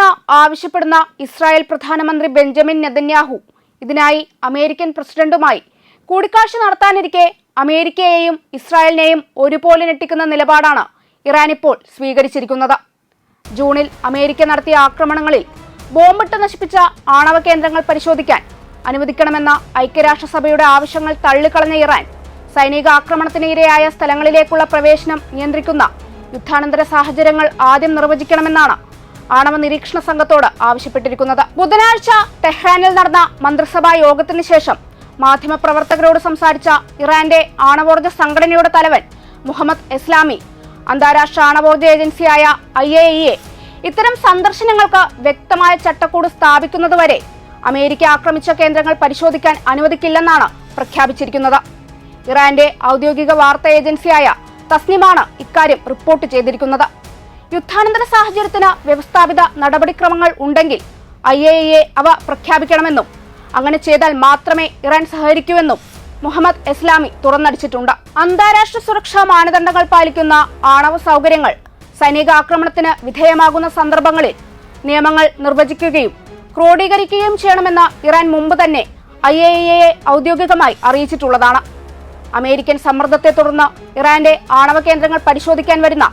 നടത്തണമെന്ന് ആവശ്യപ്പെടുന്ന ഇസ്രായേൽ പ്രധാനമന്ത്രി ബെഞ്ചമിൻ നെതന്യാഹു. ഇതിനായി അമേരിക്കൻ പ്രസിഡന്റുമായി കൂടിക്കാഴ്ച നടത്താനിരിക്കെ അമേരിക്കയെയും ഇസ്രായേലിനെയും ഒരുപോലെ ഞെട്ടിക്കുന്ന നിലപാടാണ് ഇറാൻ ഇപ്പോൾ സ്വീകരിച്ചിരിക്കുന്നത്. ജൂണിൽ അമേരിക്ക നടത്തിയ ആക്രമണങ്ങളിൽ ബോംബിട്ട് നശിപ്പിച്ച ആണവ കേന്ദ്രങ്ങൾ പരിശോധിക്കാൻ അനുവദിക്കണമെന്ന ഐക്യരാഷ്ട്രസഭയുടെ ആവശ്യങ്ങൾ തള്ളിക്കളഞ്ഞ ഇറാൻ സൈനിക ആക്രമണത്തിന് ഇരയായ സ്ഥലങ്ങളിലേക്കുള്ള പ്രവേശനം നിയന്ത്രിക്കുന്ന യുദ്ധാനന്തര സാഹചര്യങ്ങൾ ആദ്യം നിർവചിക്കണമെന്നാണ് ആണവ നിരീക്ഷണ സംഘത്തോട് ആവശ്യപ്പെട്ടിരിക്കുന്നത്. ബുധനാഴ്ച ടെഹ്റാനിൽ നടന്ന മന്ത്രിസഭാ യോഗത്തിന് ശേഷം മാധ്യമപ്രവർത്തകരോട് സംസാരിച്ച ഇറാന്റെ ആണവോർജ സംഘടനയുടെ തലവൻ മുഹമ്മദ് ഇസ്ലാമി അന്താരാഷ്ട്ര ആണവോർജ ഏജൻസിയായ ഐ എ ഇത്തരം സന്ദർശനങ്ങൾക്ക് വ്യക്തമായ ചട്ടക്കൂട് സ്ഥാപിക്കുന്നതുവരെ അമേരിക്ക ആക്രമിച്ച കേന്ദ്രങ്ങൾ പരിശോധിക്കാൻ അനുവദിക്കില്ലെന്നാണ് പ്രഖ്യാപിച്ചിരിക്കുന്നത്. ഇറാന്റെ ഔദ്യോഗിക വാർത്താ ഏജൻസിയായ തസ്നിമാണ് ഇക്കാര്യം റിപ്പോർട്ട് ചെയ്തിരിക്കുന്നത്. യുദ്ധാനന്തര സാഹചര്യത്തിന് വ്യവസ്ഥാപിത നടപടിക്രമങ്ങൾ ഉണ്ടെങ്കിൽ ഐ എ എ അവ പ്രഖ്യാപിക്കണമെന്നും അങ്ങനെ ചെയ്താൽ മാത്രമേ ഇറാൻ സഹകരിക്കൂവെന്നും മുഹമ്മദ് ഇസ്ലാമി തുറന്നടിച്ചിട്ടുണ്ട്. അന്താരാഷ്ട്ര സുരക്ഷാ മാനദണ്ഡങ്ങൾ പാലിക്കുന്ന ആണവ സൗകര്യങ്ങൾ സൈനിക ആക്രമണത്തിന് വിധേയമാകുന്ന സന്ദർഭങ്ങളിൽ നിയമങ്ങൾ നിർവചിക്കുകയും ക്രോഡീകരിക്കുകയും ചെയ്യണമെന്ന് ഇറാൻ മുമ്പ് തന്നെ ഐ എ എയെ ഔദ്യോഗികമായി അറിയിച്ചിട്ടുള്ളതാണ്. അമേരിക്കൻ സമ്മർദ്ദത്തെ തുടർന്ന് ഇറാന്റെ ആണവ കേന്ദ്രങ്ങൾ പരിശോധിക്കാൻ വരുന്ന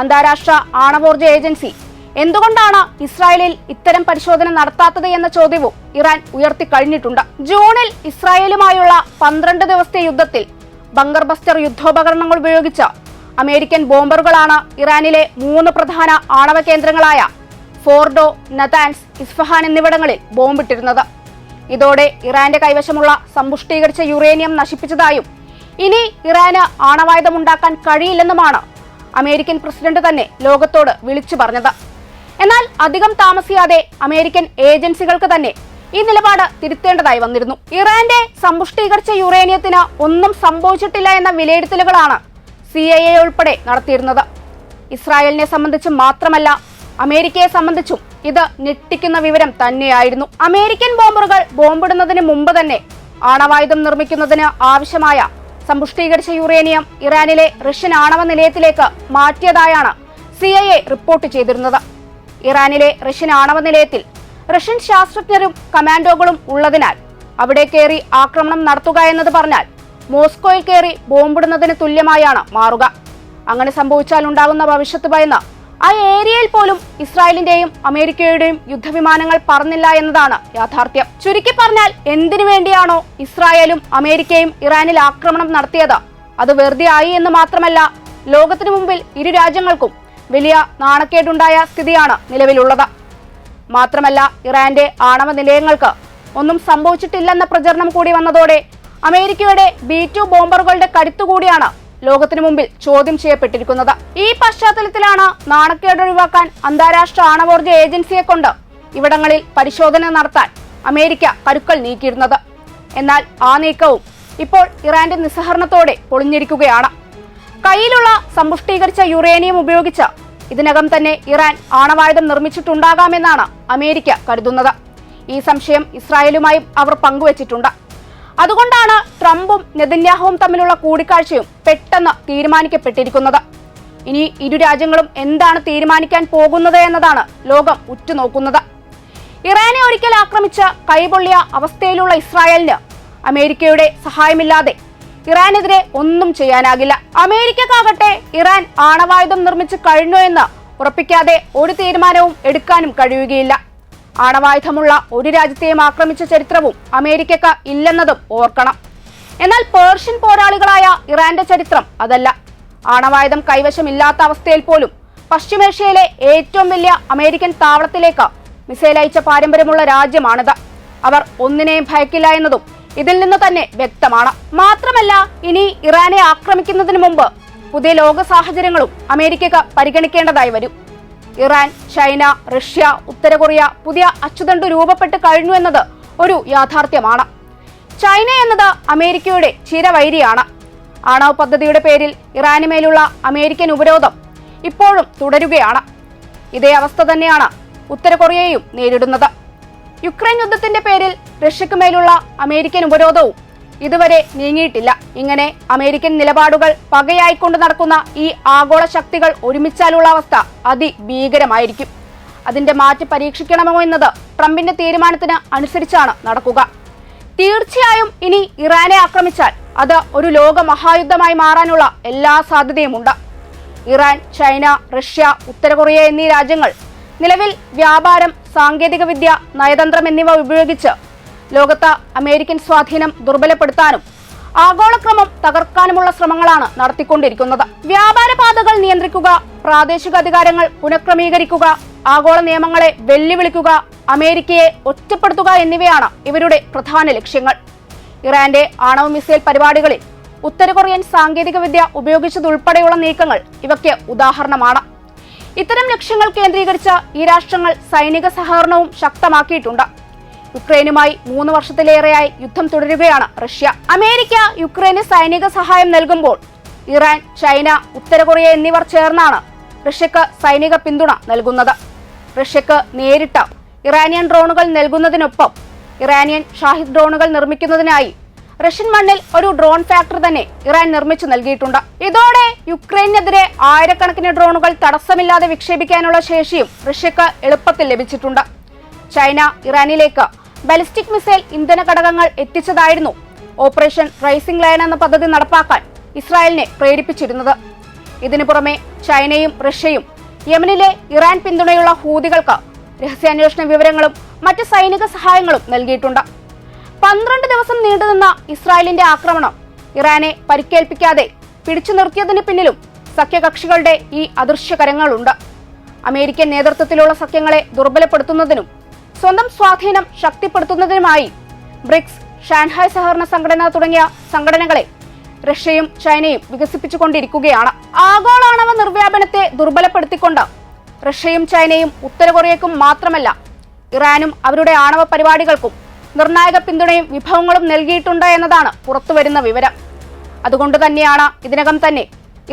അന്താരാഷ്ട്ര ആണവോർജ ഏജൻസി. എന്തുകൊണ്ടാണ് ഇസ്രായേലിൽ ഇത്തരം പരിശോധന നടത്താത്തത് എന്ന ചോദ്യവും ഇറാൻ ഉയർത്തിക്കഴിഞ്ഞിട്ടുണ്ട്. ജൂണിൽ ഇസ്രായേലുമായുള്ള പന്ത്രണ്ട് ദിവസത്തെ യുദ്ധത്തിൽ ബങ്കർ ബസ്റ്റർ യുദ്ധോപകരണങ്ങൾ ഉപയോഗിച്ച അമേരിക്കൻ ബോംബറുകളാണ് ഇറാനിലെ മൂന്ന് പ്രധാന ആണവ കേന്ദ്രങ്ങളായ ഫോർഡോ നതാൻസ് ഇസ്ഫഹാൻ എന്നിവിടങ്ങളിൽ ബോംബിട്ടിരുന്നത്. ഇതോടെ ഇറാന്റെ കൈവശമുള്ള സമ്പുഷ്ടീകരിച്ച യുറേനിയം നശിപ്പിച്ചതായും ഇനി ഇറാന് ആണവായുധമുണ്ടാക്കാൻ കഴിയില്ലെന്നുമാണ് അമേരിക്കൻ പ്രസിഡന്റ് തന്നെ ലോകത്തോട് വിളിച്ചു പറഞ്ഞത്. എന്നാൽ അധികം താമസിയാതെ അമേരിക്കൻ ഏജൻസികൾക്ക് തന്നെ ഈ നിലപാട് തിരുത്തേണ്ടതായി വന്നിരുന്നു. ഇറാന്റെ സമ്പുഷ്ടീകരിച്ച യുറേനിയത്തിന് ഒന്നും സംഭവിച്ചിട്ടില്ല എന്ന വിലയിരുത്തലുകളാണ് സി ഐ എ ഉൾപ്പെടെ നടത്തിയിരുന്നത്. ഇസ്രായേലിനെ സംബന്ധിച്ച് മാത്രമല്ല അമേരിക്കയെ സംബന്ധിച്ചും ഇത് ഞെട്ടിക്കുന്ന വിവരം തന്നെയായിരുന്നു. അമേരിക്കൻ ബോംബറുകൾ ബോംബിടുന്നതിന് മുമ്പ് തന്നെ ആണവായുധം നിർമ്മിക്കുന്നതിന് ആവശ്യമായ സമ്പുഷ്ടീകരിച്ച യുറേനിയം ഇറാനിലെ റഷ്യൻ ആണവ നിലയത്തിലേക്ക് മാറ്റിയതായാണ് സി ഐ എ റിപ്പോർട്ട് ചെയ്തിരുന്നത്. ഇറാനിലെ റഷ്യൻ ആണവ നിലയത്തിൽ റഷ്യൻ ശാസ്ത്രജ്ഞരും കമാൻഡോകളും ഉള്ളതിനാൽ അവിടെ കയറി ആക്രമണം നടത്തുക എന്നത് പറഞ്ഞാൽ മോസ്കോയിൽ കയറി ബോംബിടുന്നതിന് തുല്യമായാണ് മാറുക. അങ്ങനെ സംഭവിച്ചാൽ ഉണ്ടാകുന്ന ഭവിഷ്യത്ത് ഭയന്ന് ആ ഏരിയയിൽ പോലും ഇസ്രായേലിന്റെയും അമേരിക്കയുടെയും യുദ്ധവിമാനങ്ങൾ പറന്നില്ല എന്നതാണ് യാഥാർത്ഥ്യം. ചുരുക്കി പറഞ്ഞാൽ എന്തിനു വേണ്ടിയാണോ ഇസ്രായേലും അമേരിക്കയും ഇറാനിൽ ആക്രമണം നടത്തിയത്? അത് വെറുതെ ആയി എന്ന് മാത്രമല്ല ലോകത്തിനു മുമ്പിൽ ഇരു രാജ്യങ്ങൾക്കും വലിയ നാണക്കേടുണ്ടായ സ്ഥിതിയാണ് നിലവിലുള്ളത്. മാത്രമല്ല ഇറാന്റെ ആണവ നിലയങ്ങൾക്ക് ഒന്നും സംഭവിച്ചിട്ടില്ലെന്ന പ്രചരണം കൂടി വന്നതോടെ അമേരിക്കയുടെ ബി ടു ബോംബറുകളുടെ കരുത്തുകൂടിയാണ് ലോകത്തിനു മുമ്പിൽ ചോദ്യം ചെയ്യപ്പെട്ടിരിക്കുന്നത്. ഈ പശ്ചാത്തലത്തിലാണ് നാണക്കേട് ഒഴിവാക്കാൻ അന്താരാഷ്ട്ര ആണവോർജ ഏജൻസിയെ കൊണ്ട് ഇവിടങ്ങളിൽ പരിശോധന നടത്താൻ അമേരിക്ക കരുക്കൾ നീക്കിയിരുന്നത്. എന്നാൽ ആ നീക്കവും ഇപ്പോൾ ഇറാന്റെ നിസ്സഹരണത്തോടെ പൊളിഞ്ഞിരിക്കുകയാണ്. കയ്യിലുള്ള സമ്പുഷ്ടീകരിച്ച യുറേനിയം ഉപയോഗിച്ച് ഇതിനകം തന്നെ ഇറാൻ ആണവായുധം നിർമ്മിച്ചിട്ടുണ്ടാകാമെന്നാണ് അമേരിക്ക കരുതുന്നത്. ഈ സംശയം ഇസ്രായേലുമായും അവർ പങ്കുവച്ചിട്ടുണ്ട്. അതുകൊണ്ടാണ് ട്രംപും നെതന്യാഹുവും തമ്മിലുള്ള കൂടിക്കാഴ്ചയും പെട്ടെന്ന് തീരുമാനിക്കപ്പെട്ടിരിക്കുന്നത്. ഇനി ഇരു രാജ്യങ്ങളും എന്താണ് തീരുമാനിക്കാൻ പോകുന്നത് എന്നതാണ് ലോകം ഉറ്റുനോക്കുന്നത്. ഇറാനെ ഒരിക്കൽ ആക്രമിച്ച് കൈപൊള്ളിയ അവസ്ഥയിലുള്ള ഇസ്രായേലിന് അമേരിക്കയുടെ സഹായമില്ലാതെ ഇറാനെതിരെ ഒന്നും ചെയ്യാനാകില്ല. അമേരിക്കക്കാകട്ടെ ഇറാൻ ആണവായുധം നിർമ്മിച്ചു കഴിഞ്ഞു എന്ന് ഉറപ്പിക്കാതെ ഒരു തീരുമാനവും എടുക്കാനും കഴിയുകയില്ല. ആണവായുധമുള്ള ഒരു രാജ്യത്തെയും ആക്രമിച്ച ചരിത്രവും അമേരിക്കക്ക് ഇല്ലെന്നതും ഓർക്കണം. എന്നാൽ പേർഷ്യൻ പോരാളികളായ ഇറാന്റെ ചരിത്രം അതല്ല. ആണവായുധം കൈവശമില്ലാത്ത അവസ്ഥയിൽ പോലും പശ്ചിമേഷ്യയിലെ ഏറ്റവും വലിയ അമേരിക്കൻ താവളത്തിലേക്ക് മിസൈൽ അയച്ച പാരമ്പര്യമുള്ള രാജ്യമാണിത്. അവർ ഒന്നിനെയും ഭയക്കില്ല എന്നതും ഇതിൽ നിന്ന് തന്നെ വ്യക്തമാണ്. മാത്രമല്ല ഇനി ഇറാനെ ആക്രമിക്കുന്നതിന് മുമ്പ് പുതിയ ലോക സാഹചര്യങ്ങളും അമേരിക്കക്ക് പരിഗണിക്കേണ്ടതായി വരും. ഇറാൻ ചൈന റഷ്യ ഉത്തര കൊറിയ പുതിയ അച്ചുതണ്ട് രൂപപ്പെട്ട് കഴിഞ്ഞു എന്നത് ഒരു യാഥാർത്ഥ്യമാണ്. ചൈന എന്നത് അമേരിക്കയുടെ ചിരവൈരിയാണ്. ആണവ പദ്ധതിയുടെ പേരിൽ ഇറാനുമേലുള്ള അമേരിക്കൻ ഉപരോധം ഇപ്പോഴും തുടരുകയാണ്. ഇതേ അവസ്ഥ തന്നെയാണ് ഉത്തര കൊറിയയും നേരിടുന്നത്. യുക്രൈൻ യുദ്ധത്തിന്റെ പേരിൽ റഷ്യക്ക് മേലുള്ള അമേരിക്കൻ ഉപരോധവും ഇതുവരെ നീങ്ങിയിട്ടില്ല. ഇങ്ങനെ അമേരിക്കൻ നിലപാടുകൾ പകയായിക്കൊണ്ട് നടക്കുന്ന ഈ ആഗോള ശക്തികൾ ഒരുമിച്ചാലുള്ള അവസ്ഥ അതിഭീകരമായിരിക്കും. അതിന്റെ മാറ്റി പരീക്ഷിക്കണമോ എന്നത് ട്രംപിന്റെ തീരുമാനത്തിന് അനുസരിച്ചാണ് നടക്കുക. തീർച്ചയായും ഇനി ഇറാനെ ആക്രമിച്ചാൽ അത് ഒരു ലോക മഹായുദ്ധമായി മാറാനുള്ള എല്ലാ സാധ്യതയുമുണ്ട്. ഇറാൻ ചൈന റഷ്യ ഉത്തര കൊറിയ എന്നീ രാജ്യങ്ങൾ നിലവിൽ വ്യാപാരം സാങ്കേതികവിദ്യ നയതന്ത്രം എന്നിവ ഉപയോഗിച്ച് ലോകത്ത് അമേരിക്കൻ സ്വാധീനം ദുർബലപ്പെടുത്താനും ആഗോളക്രമം തകർക്കാനുമുള്ള ശ്രമങ്ങളാണ് നടത്തിക്കൊണ്ടിരിക്കുന്നത്. വ്യാപാര പാതകൾ നിയന്ത്രിക്കുക പ്രാദേശിക അധികാരങ്ങൾ പുനഃക്രമീകരിക്കുക ആഗോള നിയമങ്ങളെ വെല്ലുവിളിക്കുക അമേരിക്കയെ ഒറ്റപ്പെടുത്തുക എന്നിവയാണ് ഇവരുടെ പ്രധാന ലക്ഷ്യങ്ങൾ. ഇറാന്റെ ആണവ മിസൈൽ പരിപാടികളിൽ ഉത്തര കൊറിയൻ സാങ്കേതികവിദ്യ ഉപയോഗിച്ചതുൾപ്പെടെയുള്ള നീക്കങ്ങൾ ഇവയ്ക്ക് ഉദാഹരണമാണ്. ഇത്തരം ലക്ഷ്യങ്ങൾ കേന്ദ്രീകരിച്ച ഈ രാഷ്ട്രങ്ങൾ സൈനിക സഹകരണവും ശക്തമാക്കിയിട്ടുണ്ട്. യുക്രൈനുമായി മൂന്ന് വർഷത്തിലേറെയായി യുദ്ധം തുടരുകയാണ് റഷ്യ. അമേരിക്ക യുക്രൈന് സൈനിക സഹായം നൽകുമ്പോൾ ഇറാൻ ചൈന ഉത്തര കൊറിയ എന്നിവർ ചേർന്നാണ് റഷ്യക്ക് സൈനിക പിന്തുണ നൽകുന്നത്. റഷ്യക്ക് നേരിട്ട് ഇറാനിയൻ ഡ്രോണുകൾ നൽകുന്നതിനൊപ്പം ഇറാനിയൻ ഷാഹിദ് ഡ്രോണുകൾ നിർമ്മിക്കുന്നതിനായി റഷ്യൻ മണ്ണിൽ ഒരു ഡ്രോൺ ഫാക്ടറി തന്നെ ഇറാൻ നിർമ്മിച്ചു നൽകിയിട്ടുണ്ട്. ഇതോടെ യുക്രൈനെതിരെ ആയിരക്കണക്കിന് ഡ്രോണുകൾ തടസ്സമില്ലാതെ വിക്ഷേപിക്കാനുള്ള ശേഷിയും റഷ്യക്ക് എളുപ്പത്തിൽ ലഭിച്ചിട്ടുണ്ട്. ചൈന ഇറാനിലേക്ക് ബാലിസ്റ്റിക് മിസൈൽ ഇന്ധന ഘടകങ്ങൾ എത്തിച്ചതായിരുന്നു. ഓപ്പറേഷൻ റൈസിംഗ് ലൈൻ എന്ന പദ്ധതി നടപ്പാക്കാൻ ഇസ്രായേലിനെ പ്രേരിപ്പിച്ചിരുന്നത്. ഇതിനു പുറമെ ചൈനയും റഷ്യയും യമനിലെ ഇറാൻ പിന്തുണയുള്ള ഹൂതികൾക്ക് രഹസ്യാന്വേഷണ വിവരങ്ങളും മറ്റ് സൈനിക സഹായങ്ങളും നൽകിയിട്ടുണ്ട്. പന്ത്രണ്ട് ദിവസം നീണ്ടുനിന്ന ഇസ്രായേലിന്റെ ആക്രമണം ഇറാനെ പരിക്കേൽപ്പിക്കാതെ പിടിച്ചു നിർത്തിയതിന് പിന്നിലും സഖ്യകക്ഷികളുടെ ഈ അദൃശ്യകരങ്ങളുണ്ട്. അമേരിക്കൻ നേതൃത്വത്തിലുള്ള സഖ്യങ്ങളെ ദുർബലപ്പെടുത്തുന്നതിനും സ്വന്തം സ്വാധീനം ശക്തിപ്പെടുത്തുന്നതിനുമായി ബ്രിക്സ് ഷാൻഹായ് സഹകരണ സംഘടന തുടങ്ങിയ സംഘടനകളെ റഷ്യയും ചൈനയും വികസിപ്പിച്ചുകൊണ്ടിരിക്കുകയാണ്. ആഗോളാണവ നിർവ്യാപനത്തെ ദുർബലപ്പെടുത്തിക്കൊണ്ട് റഷ്യയും ചൈനയും ഉത്തര കൊറിയക്കും മാത്രമല്ല ഇറാനും അവരുടെ ആണവ പരിപാടികൾക്കും നിർണായക പിന്തുണയും വിഭവങ്ങളും നൽകിയിട്ടുണ്ട് എന്നതാണ് പുറത്തുവരുന്ന വിവരം. അതുകൊണ്ട് തന്നെയാണ് ഇതിനകം തന്നെ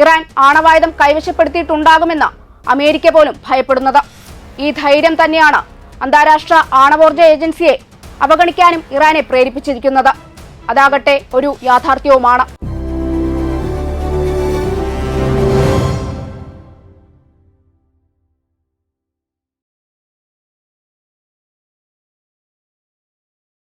ഇറാൻ ആണവായുധം കൈവശപ്പെടുത്തിയിട്ടുണ്ടാകുമെന്ന് അമേരിക്ക പോലും ഭയപ്പെടുന്നത്. ഈ ധൈര്യം തന്നെയാണ് അന്താരാഷ്ട്ര ആണവോർജ ഏജൻസിയെ അവഗണിക്കാനും ഇറാനെ പ്രേരിപ്പിച്ചിരിക്കുന്നത്. അതാകട്ടെ ഒരു യാഥാർത്ഥ്യവുമാണ്.